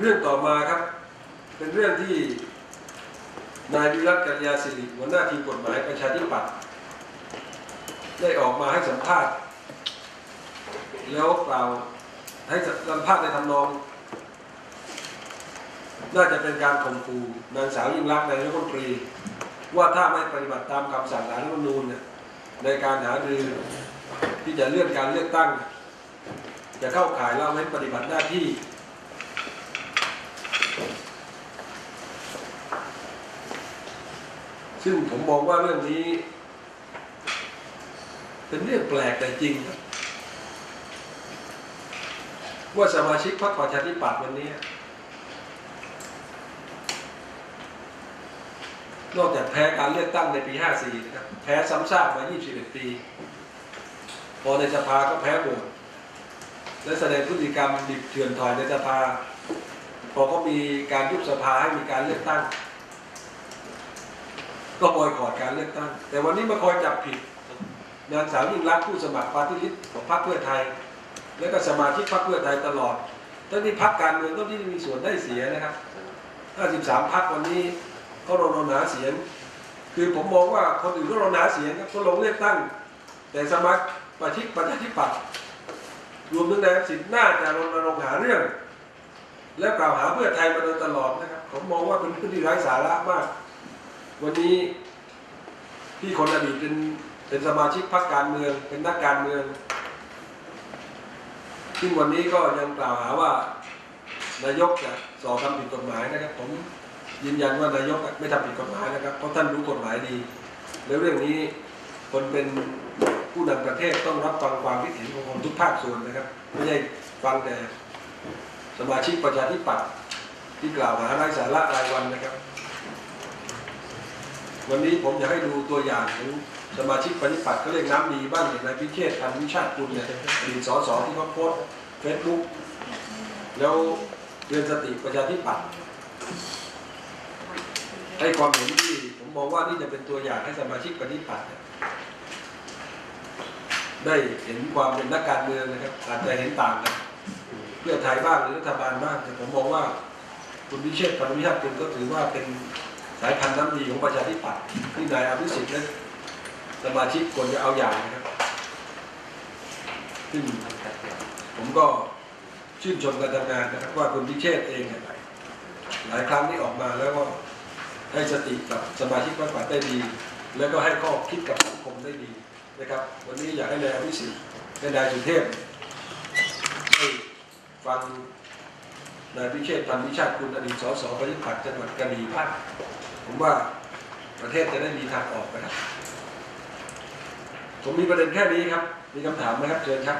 เรื่องต่อมาครับ เป็นเรื่องที่นายวิรัตกัลยาสิริหัวหน้าทีมกฎหมายประชาธิปัตย์ได้ออกมาให้สัมภาษณ์ แล้วกล่าวให้สัมภาษณ์ในทำนอง น่าจะเป็นการข่มขู่นางสาวยิ่งรักษณ์นายรัฐมนตรี ว่าถ้าไม่ปฏิบัติตามคำสั่งศาลรัฐธรรมนูญเนี่ยในการหารือที่จะเลื่อนการเลือกตั้ง จะเข้าข่ายละเว้นปฏิบัติหน้าที่ ซึ่งผมมองว่าเรื่องนี้ เป็นเรื่องแปลกแต่จริงครับว่าสมาชิกพรรคประชาธิปัตย์วันนี้นอกจากแพ้การเลือกตั้งในปี 54 นะครับ แพ้ซ้ำซากมา 21 ปี พอในสภาก็แพ้โหวตและแสดงพฤติกรรมดิบเถื่อนถอยในสภา อเขามีการยุบสภาให้มีการเลือกตั้ง ก็บอยคอดการเลือกตั้ง แต่วันนี้มาคอยจับผิดนางสาวยิ่งรักผู้สมัครปาร์ตี้ลิสต์ของพรรคเพื่อไทย และก็สมาชิกพรรคเพื่อไทยตลอดทั้งที่พรรคการเมืองก็ที่มีส่วนได้เสียนะครับ 53พรรควันนี้ก็รณรงค์หาเสียง คือผมมองว่าคนอื่นก็รณรงค์หาเสียงครับก็ลงเลือกตั้ง แต่สมัครประชิกประชาธิปัตย์รวมถึงนายทักษิณน่าจะรณรงค์หาเรื่อง และกล่าวหาเพื่อไทยมาโดยตลอดนะครับ ผมมองว่าเป็นพฤติไร้สาระมาก วันนี้พี่คนอดีตเป็นเป็นสมาชิกพรรคการเมือง เป็นนักการเมืองซึ่งวันนี้ก็ยังกล่าวหาว่านายกจะสอบทำผิดกฎหมายนะครับ ผมยืนยันว่านายกไม่ทำผิดกฎหมายนะครับ เพราะท่านรู้กฎหมายดี แล้วเรื่องนี้คนเป็นผู้นำประเทศต้องรับฟังความคิดเห็นของคนทุกภาคส่วนนะครับ ไม่ใช่ฟังแต่ สมาชิกประชาธิปัตย์ที่กล่าวหาไร้สาระรายวันนะครับ วันนี้ผมอยากให้ดูตัวอย่างของสมาชิกปฏิปัติเขาเรียกน้ำดีบ้านอย่างนายพิเชษพันธุ์วิชาติคุณเนี่ยอดีตสสที่เขาโพสเฟซบุ๊กแล้วเตือนสติประชาธิปัตย์ให้ความเห็นที่ผมมองว่านี่จะเป็นตัวอย่างให้สมาชิกปฏิปัติได้เห็นความเป็นนักการเมืองนะครับอาจจะเห็นต่างกัน พื่อไทยบ้างหรือรัฐบาลบ้างแต่ผมมองว่า คุณพิเชษฐ์พันธุ์วิชาติคุณก็ถือว่าเป็นสายพันธุ์น้ำดีของประชาธิปัตย์ที่นายอภิสิทธิ์และสมาชิกควรจะเอาอย่างนะครับซึ่งผมก็ชื่นชมการทำงานนะครับว่าคุณพิเชษเองเนี่ยหลายครั้งที่ออกมาแล้วก็ให้สติกับสมาชิกพรรคปัตได้ดี แล้วก็ให้ข้อคิดกับสังคมได้ดีนะครับ วันนี้อยากให้นายอภิสิทธิ์และนายสุเทพได้ ฟังนายพิเชษฐ์พันวิชาคุณอดีตสสประชาธิปัตจังหวัดกระบี่พักผมว่าประเทศจะได้มีทางออกนะครับผมมีประเด็นแค่นี้ครับ มีคำถามไหมครับเชิญครับ